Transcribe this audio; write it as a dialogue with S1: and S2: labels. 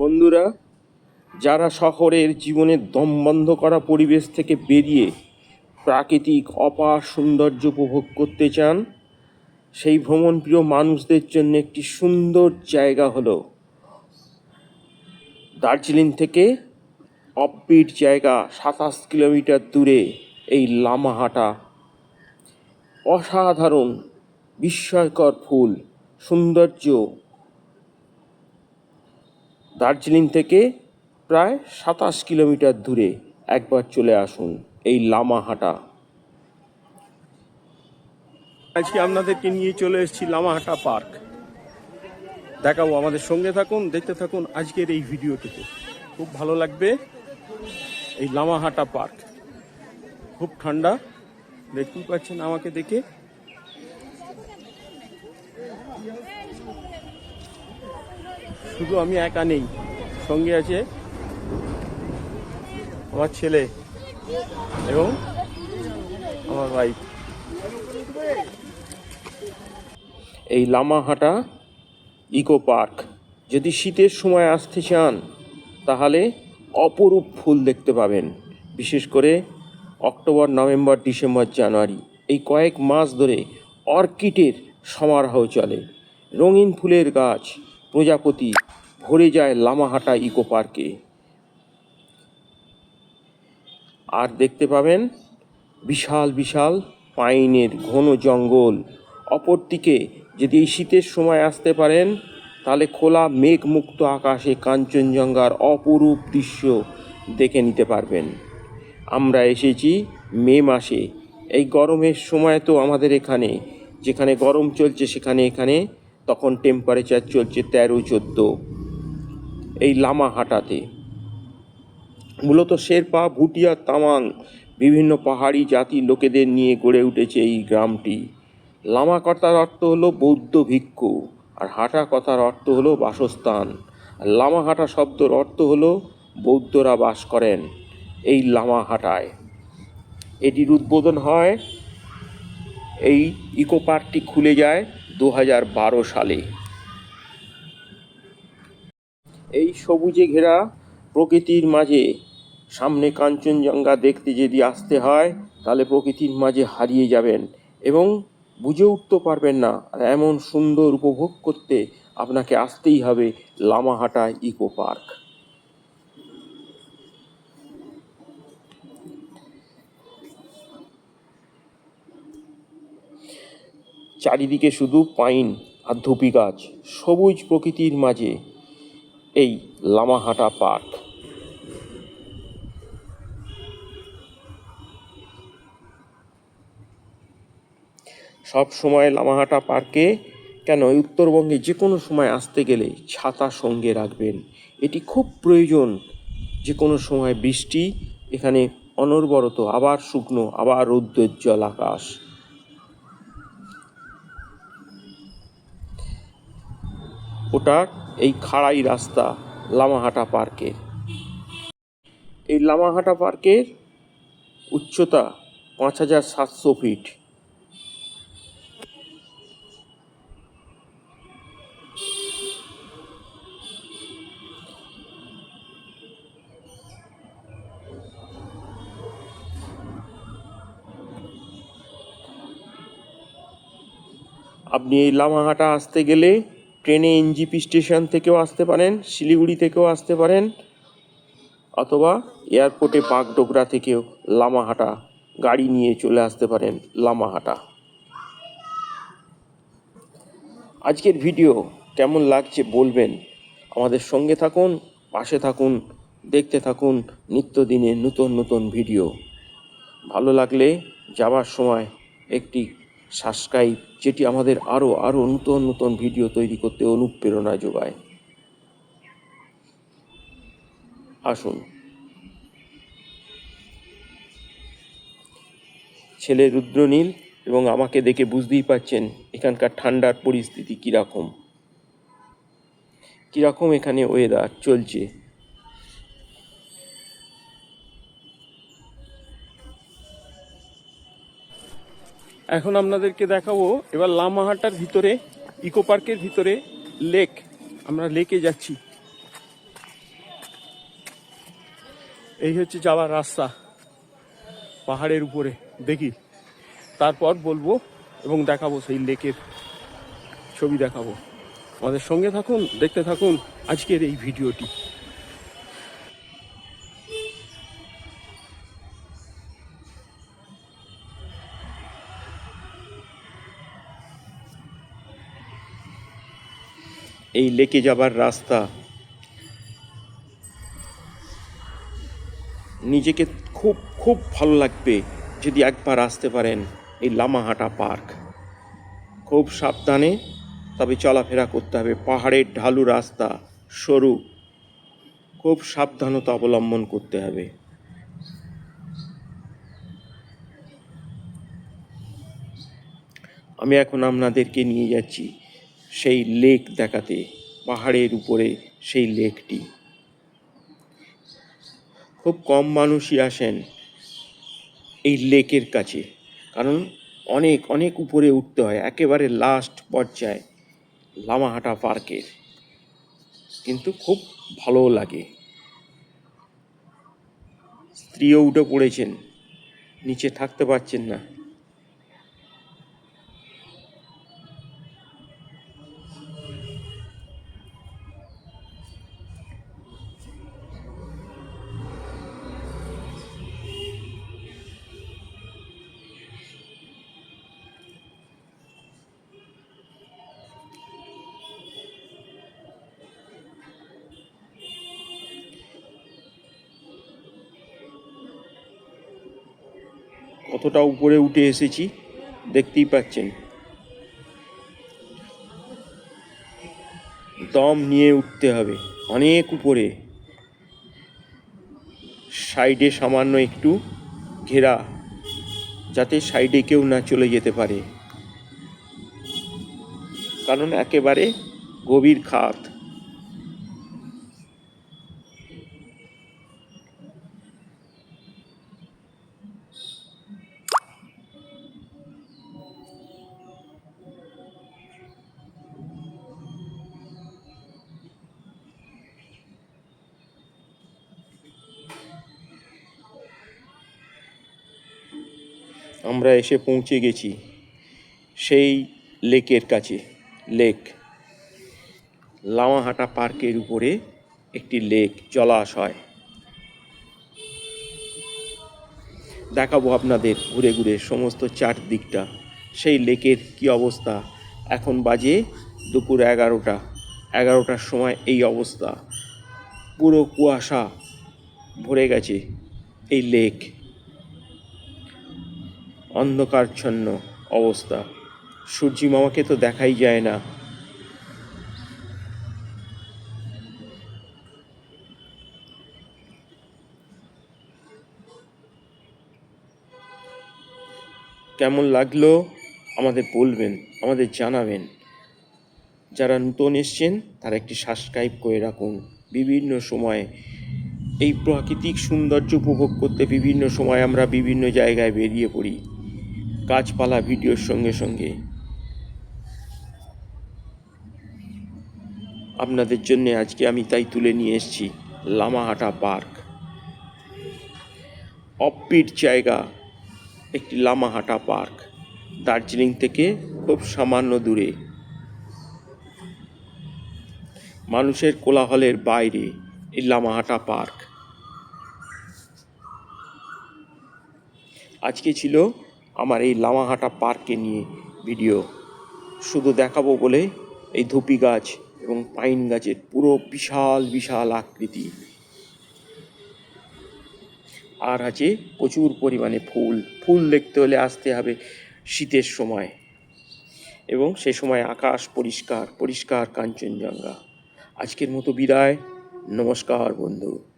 S1: বন্ধুরা, যারা শহরের জীবনের দম বন্ধ করা পরিবেশ থেকে বেরিয়ে প্রাকৃতিক অপার সৌন্দর্য উপভোগ করতে চান, সেই ভ্রমণপ্রিয় মানুষদের জন্য একটি সুন্দর জায়গা হলো দার্জিলিং থেকে অফবিট জায়গা সাতাশ কিলোমিটার দূরে এই লামাহাটা। অসাধারণ, বিস্ময়কর ফুল, সৌন্দর্য দার্জিলিং থেকে প্রায় সাতাশ কিলোমিটার দূরে একবার চলে আসুন এই লামাহাটা। আজকে আপনাদেরকে নিয়ে চলে এসেছি লামাহাটা পার্ক। দেখাবো আমাদের সঙ্গে থাকুন, দেখতে থাকুন আজকের এই ভিডিওটিতে। খুব ভালো লাগবে এই লামাহাটা পার্ক। খুব ঠান্ডা, দেখতেই পাচ্ছেন আমাকে দেখে। শুধু আমি একা নেই, সঙ্গে আছে আমার ছেলে এবং আমার ওয়াইফ এই লামাহাটা ইকো পার্ক, যদি শীতের সময় আসতে চান, তাহলে অপরূপ ফুল দেখতে পাবেন, বিশেষ করে অক্টোবর, নভেম্বর, ডিসেম্বর, জানুয়ারি। এই কয়েক মাস ধরে অর্কিডের সমারোহ চলে, রঙিন ফুলের গাছ প্রজাপতি ভরে যায় লামাহাটা ইকো পার্কে। আর দেখতে পাবেন বিশাল বিশাল পাইনের ঘন জঙ্গল। অপরদিকে যদি এই শীতের সময় আসতে পারেন, তাহলে খোলা মেঘমুক্ত আকাশে কাঞ্চনজঙ্ঘার অপরূপ দৃশ্য দেখে নিতে পারবেন। আমরা এসেছি মে মাসে। এই গরমের সময় তো আমাদের এখানে, যেখানে গরম চলছে সেখানে এখানে তখন টেম্পারেচার চলছে তেরো, চোদ্দ। এই লামাহাটাতে মূলত শেরপা, ভুটিয়া, তামাং বিভিন্ন পাহাড়ি জাতি লোকেদের নিয়ে গড়ে উঠেছে এই গ্রামটি। লামা কথার অর্থ হলো বৌদ্ধ ভিক্ষু আর হাঁটা কথার অর্থ হলো বাসস্থান। আর লামাহাটা শব্দর অর্থ হলো বৌদ্ধরা বাস করেন এই লামাহাটায় এটির উদ্বোধন হয়, এই ইকো পার্কটি খুলে যায় দু হাজার বারো সালে। এই সবুজে ঘেরা প্রকৃতির মাঝে সামনে কাঞ্চনজঙ্ঘা দেখতে যদি আসতে হয়, তাহলে প্রকৃতির মাঝে হারিয়ে যাবেন এবং বুঝে উঠতে পারবেন না আর এমন সুন্দর উপভোগ করতে আপনাকে আসতেই হবে লামাহাটা ইকো পার্ক। চারিদিকে শুধু পাইন আর ধুপি গাছ, সবুজ প্রকৃতির মাঝে এই লামাহাটা পার্ক। সব সময় লামাহাটা পার্কে কেন? উত্তরবঙ্গে যে কোনো সময় আসতে গেলে ছাতা সঙ্গে রাখবেন। এটি খুব প্রয়োজন যে কোনো সময় বৃষ্টি, এখানে অনর্বরত আবার শুকনো, আবার রৌদ্রোজ্জ্বল আকাশ। ওটা এই খাড়াই রাস্তা লামাহাটা পার্কের এই লামাহাটা পার্কের উচ্চতা পাঁচ হাজার সাতশো ফিট। আপনি এই লামাহাটা আসতে গেলে ট্রেনে এনজিপি স্টেশন থেকেও আসতে পারেন, শিলিগুড়ি থেকেও আসতে পারেন, অথবা এয়ারপোর্টে বাগডোগরা থেকেও লামাহাটা গাড়ি নিয়ে চলে আসতে পারেন লামাহাটা। আজকের ভিডিও কেমন লাগছে বলবেন। আমাদের সঙ্গে থাকুন, পাশে থাকুন, দেখতে থাকুন নিত্যদিনে নতুন নতুন ভিডিও। ভালো লাগলে যাওয়ার সময় একটি সাবস্ক্রাইব, যেটি আমাদের আরও আরও নতুন নতুন ভিডিও তৈরি করতে অনুপ্রেরণা যোগায়। আসুন। ছেলে রুদ্রনীল এবং আমাকে দেখে বুঝতেই পাচ্ছেন এখানকার ঠান্ডার পরিস্থিতি কীরকম। কীরকম এখানে ওয়েদার চলছে। এখন আপনাদেরকে দেখাবো, এবার লামাহাটার ভিতরে, ইকো পার্কের ভিতরে লেক, আমরা লেকে যাচ্ছি। এই হচ্ছে যাওয়ার রাস্তা, পাহাড়ের উপরে, দেখি। তারপর বলব এবং দেখাবো সেই লেকের ছবি দেখাবো। আমাদের সঙ্গে থাকুন, দেখতে থাকুন আজকের এই ভিডিওটি। এই লেকে যাবার রাস্তা। নিজেকে খুব খুব ভালো লাগবে যদি একবার আসতে পারেন এই লামাহাটা পার্ক। খুব সাবধানে তবে চলাফেরা করতে হবে। পাহাড়ের ঢালু রাস্তা, সরু। খুব সাবধানতা অবলম্বন করতে হবে। আমি এখন আপনাদেরকে নিয়ে যাচ্ছি। সেই লেক দেখাতে, পাহাড়ের উপরে সেই লেকটি। খুব কম মানুষই আসেন এই লেকের কাছে, কারণ অনেক অনেক উপরে উঠতে হয়, একেবারে লাস্ট পর্যায়ে, লামাহাটা পার্কের। কিন্তু খুব ভালো লাগে। স্ত্রীও উঠে পড়েছেন, নিচে থাকতে পারছেন না। কতটা উপরে উঠে এসেছি দেখতেই পাচ্ছেন। দম নিয়ে উঠতে হবে, অনেক উপরে। সাইডে সামান্য একটু ঘেরা, যাতে সাইডে কেউ না চলে যেতে পারে। কারণ একেবারে গভীর খাত। আমরা এসে পৌঁছে গেছি সেই লেকের কাছে। লেক। লামাহাটা পার্কের উপরে একটি লেক জলাশয় দেখাবো আপনাদের ঘুরে ঘুরে সমস্ত চারদিকটা। সেই লেকের কি অবস্থা? এখন বাজে দুপুর এগারোটা। এগারোটার সময় এই অবস্থা। পুরো কুয়াশা ভরে গেছে এই লেক। অন্ধকারচ্ছন্ন অবস্থা। সূর্যি মামাকে তো দেখাই যায় না। কেমন লাগল? আমাদের বলবেন, আমাদের জানাবেন। যারা নূতন এসছেন, তারা একটি সাবস্ক্রাইব করে রাখুন। বিভিন্ন সময়ে এই প্রাকৃতিক সৌন্দর্য উপভোগ করতে বিভিন্ন সময় আমরা বিভিন্ন জায়গায় বেরিয়ে পড়ি। গাছপালা ভিডিওর সঙ্গে সঙ্গে। আপনাদের জন্য আজকে আমি তাই তুলে নিয়ে এসেছি লামাহাটা পার্ক। অফবিট জায়গা, একটি লামাহাটা পার্ক, দার্জিলিং থেকে খুব সামান্য দূরে। মানুষের কোলাহলের বাইরে এই লামাহাটা পার্ক। আজকে ছিল আমার এই লামাহাটা পার্কে নিয়ে ভিডিও। শুধু দেখাবো বলে এই ধুপি গাছ এবং পাইন গাছের পুরো বিশাল বিশাল আকৃতি। আর আছে প্রচুর পরিমাণে ফুল। ফুল দেখতে হলে আসতে হবে শীতের সময়। এবং সে সময় আকাশ পরিষ্কার পরিষ্কার কাঞ্চনজঙ্ঘা। আজকের মতো বিদায়। নমস্কার বন্ধু।